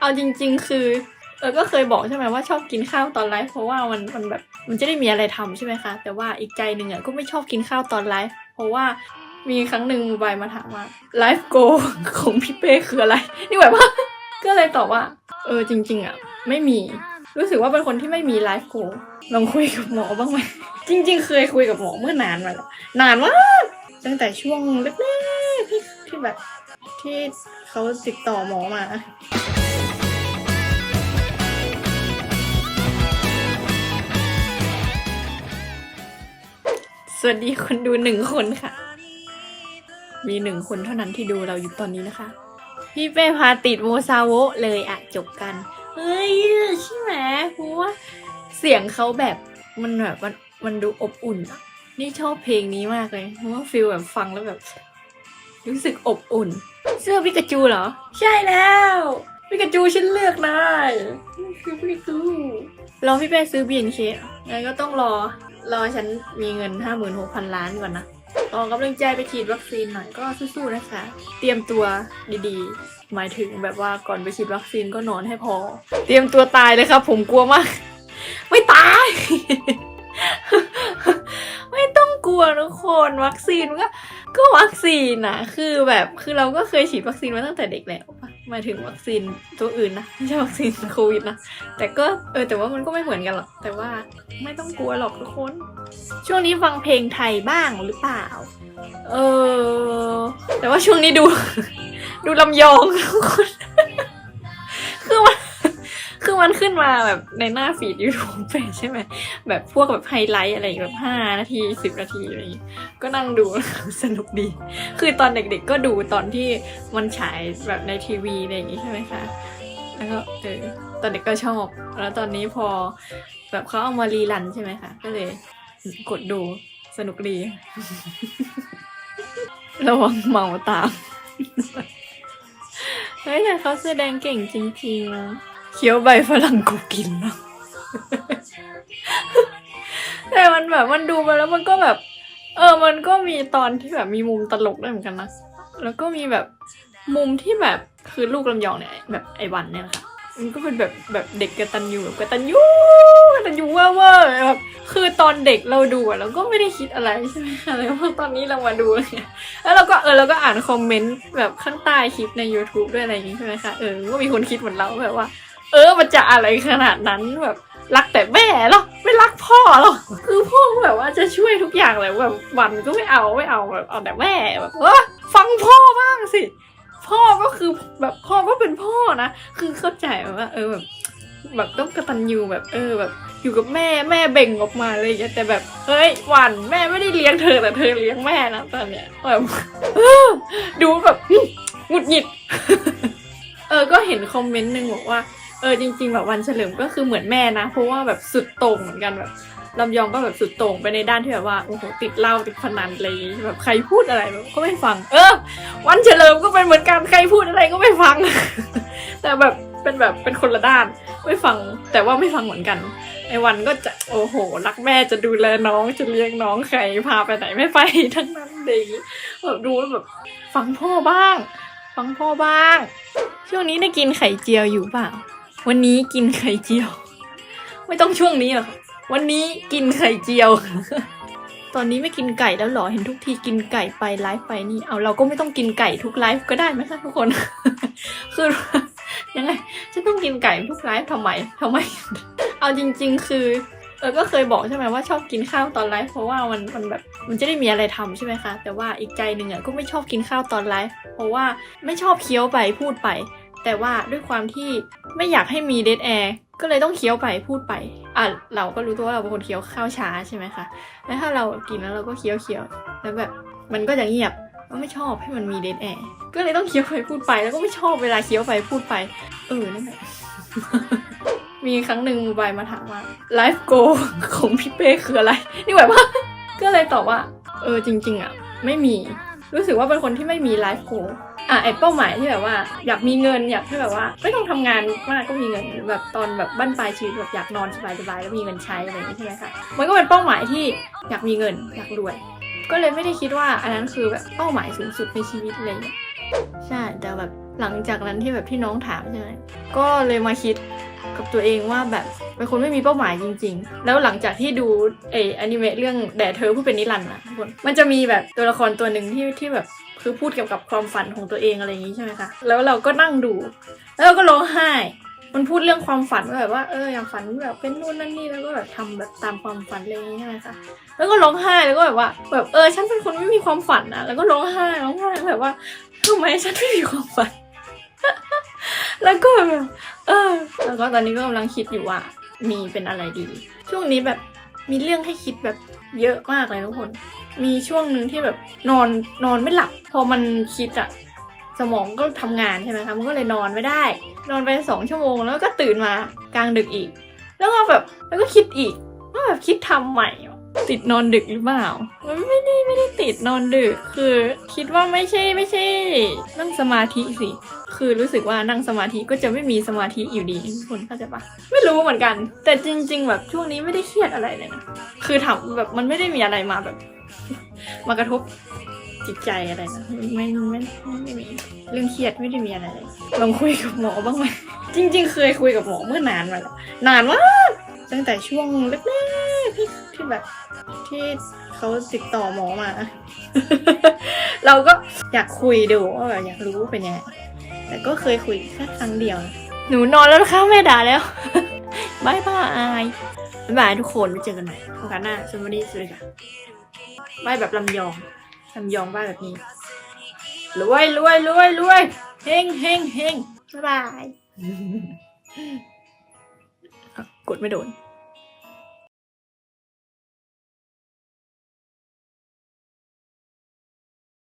เอาจริง ๆ คือเออก็เคยบอกใช่ไหมว่าชอบกินข้าวตอนไลฟ์เพราะว่ามันมันแบบมันจะได้มีอะไรทำใช่ไหมคะ แต่ว่าอีกใจหนึ่งอะก็ไม่ชอบกินข้าวตอนไลฟ์เพราะว่ามีครั้งหนึ่งมูบมาถามว่าไลฟ์โกของพี่เป้คืออะไร นี่แบบว่า ก็เลยตอบว่า เออจริง ๆ อะ ไม่มี รู้สึกว่าเป็นคนที่ไม่มีไลฟ์โกลองคุยกับหมอบ้างไหมจริง ๆ เคยคุยกับหมอเมื่อนานมาแล้วนานมากตั้งแต่ช่วงแรกๆที่ที่แบบที่เขาติดต่อหมอมา วัสดีคนดูหนึ่งคนค่ะ มีหนึ่งคนเท่านั้นที่ดูเราอยู่ตอนนี้นะคะ พี่เป้พาติดโมซาโวเลยอะจบกัน เฮ้ยใช่ไหมเพราะว่าเสียงเขาแบบมันแบบมันมันดูอบอุ่น นี่ชอบเพลงนี้มากเลยเพราะว่าฟิลแบบฟังแล้วแบบ รู้สึกอบอุ่น เสื้อพิกาจูเหรอ ใช่แล้วพิกาจูฉันเลือกได้คือพิกาจูรอพี่เป้ซื้อ BNK เหรองั้นก็ต้องรอ รอฉันมีเงิน 56,000 ล้านก่อนนะรอกำลังใจไปฉีดวัคซีนหน่อยก็สู้ๆนะคะ เตรียมตัวดีๆ หมายถึงแบบว่าก่อนไปฉีดวัคซีนก็นอนให้พอ เตรียมตัวตายเลยครับ ผมกลัวมาก ไม่ตาย ไม่ต้องกลัวทุกคนวัคซีนมันก็ก็วัคซีนนะคือแบบคือเราก็เคยฉีดวัคซีนมาตั้งแต่เด็กแล้วปะ หมายถึงวัคซีนตัวอื่นนะไม่ใช่วัคซีนโควิดนะแต่ก็เออแต่ว่ามันก็ไม่เหมือนกันหรอกแต่ว่าไม่ต้องกลัวหรอกทุกคน ช่วงนี้ฟังเพลงไทยบ้างหรือเปล่า เออ แต่ว่าช่วงนี้ดู ดูลำยองทุกคน มันขึ้นมาแบบในหน้าฟีดยูทูบไปใช่ไหมแบบพวกแบบไฮไลท์อะไรอย่างเงี้ยแบบห้านาทีสิบนาทีอะไรอย่างงี้ก็นั่งดูสนุกดี คือตอนเด็กๆก็ดูตอนที่มันฉายแบบในทีวีอะไรอย่างงี้ใช่ไหมคะแล้วก็เออตอนเด็กก็ชอบ แล้วตอนนี้พอแบบเขาเอามารีรันใช่ไหมคะก็เลยกดดูสนุกดี ระวังเมาตาม เฮ้ยแต่เขาแสดงเก่งจริงๆนะ เคี้ยวใบฝรั่งกูกินเนาะแต่มันแบบมันดูไปแล้วมันก็แบบ เออ มันก็มีตอนที่แบบมีมุมตลกด้วยเหมือนกันนะ แล้วก็มีแบบมุมที่แบบคือลูกลำยองเนี่ยแบบไอ้วันเนี่ยนะคะมันก็เป็นแบบแบบเด็กกตัญญูแบบกตัญญูกตัญญูเวอร์เวอร์แบบคือตอนเด็กเราดูอะเราก็ไม่ได้คิดอะไรใช่ไหมคะแล้วพอตอนนี้เรามาดูเนี่ยแล้วเราก็เออเราก็อ่านคอมเมนต์แบบข้างใต้คลิปใน YouTube ด้วยอะไรอย่างงี้ใช่ไหมคะเออก็มีคนคิดเหมือนเราแบบว่า เออมันจะอะไรขนาดนั้นแบบรักแต่แม่หรอไม่รักพ่อหรอคือพ่อแบบว่าจะช่วยทุกอย่างเลยแบบวันก็ไม่เอาไม่เอาแบบเอาแต่แม่แบบเออฟังพ่อบ้างสิ พ่อก็คือแบบพ่อก็เป็นพ่อนะคือเข้าใจว่าเออแบบแบบต้องกตัญญูแบบเออแบบ อยู่กับแม่แม่เบ่งออกมาเลยแต่แบบเฮ้ยวันแม่ไม่ได้เลี้ยงเธอแต่เธอเลี้ยงแม่นะตอนเนี้ยแบบดูแบบหงุดหงิด เออก็เห็นคอมเมนต์หนึ่งบอกว่า เออจริง ๆ แบบวันเฉลิมก็คือเหมือนแม่นะ เพราะว่าแบบสุดโต่งเหมือนกันแบบลำยองก็แบบสุดโต่งไปในด้านที่แบบว่าโอ้โหติดเหล้าติดพนันอะไรอย่างงี้แบบใครพูดอะไรแบบก็ไม่ฟัง เออ วันเฉลิมก็เป็นเหมือนกันใครพูดอะไรก็ไม่ฟัง แต่แบบเป็นแบบเป็นคนละด้านไม่ฟัง แต่ว่าไม่ฟังเหมือนกันไอ้วันก็จะโอ้โห รักแม่จะดูแลน้องจะเลี้ยงน้องใครพาไปไหนไม่ไปทั้งนั้นเลยแบบดูแล้วแบบฟังพ่อบ้าง ฟังพ่อบ้าง ช่วงนี้ได้กินไข่เจียวอยู่เปล่า วันนี้กินไข่เจียว ไม่ต้องช่วงนี้หรอกค่ะวันนี้กินไข่เจียว ตอนนี้ไม่กินไก่แล้วเหรอ เห็นทุกทีกินไก่ไปไลฟ์ไปนี่ เอาเราก็ไม่ต้องกินไก่ทุกไลฟ์ก็ได้ไหมคะทุกคน คือยังไงจะต้องกินไก่ทุกไลฟ์ทำไมทำไม เอาจริง ๆ คือเออก็เคยบอกใช่ไหมว่าชอบกินข้าวตอนไลฟ์เพราะว่ามันมันแบบมันจะได้มีอะไรทำใช่ไหมคะ แต่ว่าอีกใจหนึ่งอะก็ไม่ชอบกินข้าวตอนไลฟ์เพราะว่าไม่ชอบเคี้ยวไปพูดไป แต่ว่าด้วยความที่ไม่อยากให้มีเดทแอร์ก็เลยต้องเคี้ยวไปพูดไปอะเราก็รู้ตัวว่าเราเป็นคนเคี้ยวข้าวช้าใช่ไหมคะแล้วถ้าเรากินแล้วเราก็เคี้ยวเคี้ยวแล้วแบบมันก็จะเงียบก็ไม่ชอบให้มันมีเดทแอร์ก็เลยต้องเคี้ยวไปพูดไป แล้วก็ไม่ชอบเวลาเคี้ยวไปพูดไปเออนั่นแหละมีครั้งหนึ่งมูบายมาถามว่าไลฟ์โกของพี่เป้คืออะไร นี่แบบว่า ก็เลยตอบว่า เออจริง ๆ อะ ไม่มี รู้สึกว่าเป็นคนที่ไม่มีไลฟ์โก อะไอเป้าหมายที่แบบว่า อยากมีเงินอยากให้แบบว่า ไม่ต้องทำงานมากก็มีเงินแบบตอนแบบบั้นปลายชีวิตแบบอยากนอนสบายๆแล้วมีเงินใช้อะไรอย่างนี้ใช่ไหมคะมันก็เป็นเป้าหมายที่อยากมีเงินอยากรวย ก็เลยไม่ได้คิดว่าอันนั้นคือแบบเป้าหมายสูงสุดในชีวิตอะไรอย่างเลยใช่แต่แบบ หลังจากนั้นที่แบบที่น้องถามใช่ไหมก็เลยมาคิดกับตัวเองว่าแบบเป็นคนไม่มีเป้าหมายจริง ๆ แล้วหลังจากที่ดูเออนิเมะเรื่องแด่เธอผู้เป็นนิรันดร์อะทุกคนมันจะมีแบบตัวละครตัวหนึ่งที่ที่แบบคือพูดเกี่ยวกับความฝันของตัวเองอะไรอย่างนี้ใช่ไหมคะแล้วเราก็นั่งดู แล้วเราก็ร้องไห้ มันพูดเรื่องความฝันว่าแบบว่าเอออยากฝันแบบเป็นนู่นนั่นนี่แล้วก็แบบทำแบบตามความฝันอะไรอย่างนี้ใช่ไหมคะแล้วก็ร้องไห้แล้วก็แบบว่า แบบเออฉันเป็นคนไม่มีความฝันนะแล้วก็ร้องไห้ร้องไห้แบบว่าทำไมฉันไม่มีความฝัน แล้วก็แบบเออ แล้วก็ตอนนี้ก็กำลังคิดอยู่ว่า มีเป็นอะไรดี ช่วงนี้แบบมีเรื่องให้คิดแบบเยอะมากเลยทุกคน มีช่วงหนึ่งที่แบบนอนนอนไม่หลับ พอมันคิดอะสมองก็ทำงานใช่ไหมคะ มันก็เลยนอนไม่ได้ นอนไปสองชั่วโมงแล้วก็ตื่นมากลางดึกอีก แล้วก็แบบแล้วก็คิดอีกว่าแบบคิดทำใหม่ ติดนอนดึกหรือเปล่า มันไม่ได้ไม่ได้ติดนอนดึก คือ คิดว่าไม่ใช่ไม่ใช่นั่งสมาธิสิ คือรู้สึกว่านั่งสมาธิก็จะไม่มีสมาธิอยู่ดีทุกคนเข้าใจปะไม่รู้เหมือนกัน แต่จริง ๆ แบบช่วงนี้ไม่ได้เครียดอะไรเลยนะคือทำแบบมันไม่ได้มีอะไรมาแบบ มากระทบจิตใจอะไรนะไม่ไม่ไม่ไม่มีเรื่องเครียดไม่ได้มีอะไรเลยลองคุยกับหมอบ้างไหมจริง ๆ เคยคุยกับหมอเมื่อนานมาแล้วนานมากตั้งแต่ช่วงแรกๆที่ที่แบบที่เขาติดต่อหมอมา เราก็อยากคุยดูว่าแบบอยากรู้เป็นยังไง แต่ก็เคยคุยแค่ครั้งเดียว หนูนอนแล้วนะคะแม่ด่าแล้วบายบายบายบายทุกคนไว้เจอกันใหม่โอกาสหน้าสวัสดีสวัสดีค่ะบายแบบลำยองลำยองบายแบบนี้รวยรวยรวยรวยเฮงเฮงเฮงบายบายกดไม่โดน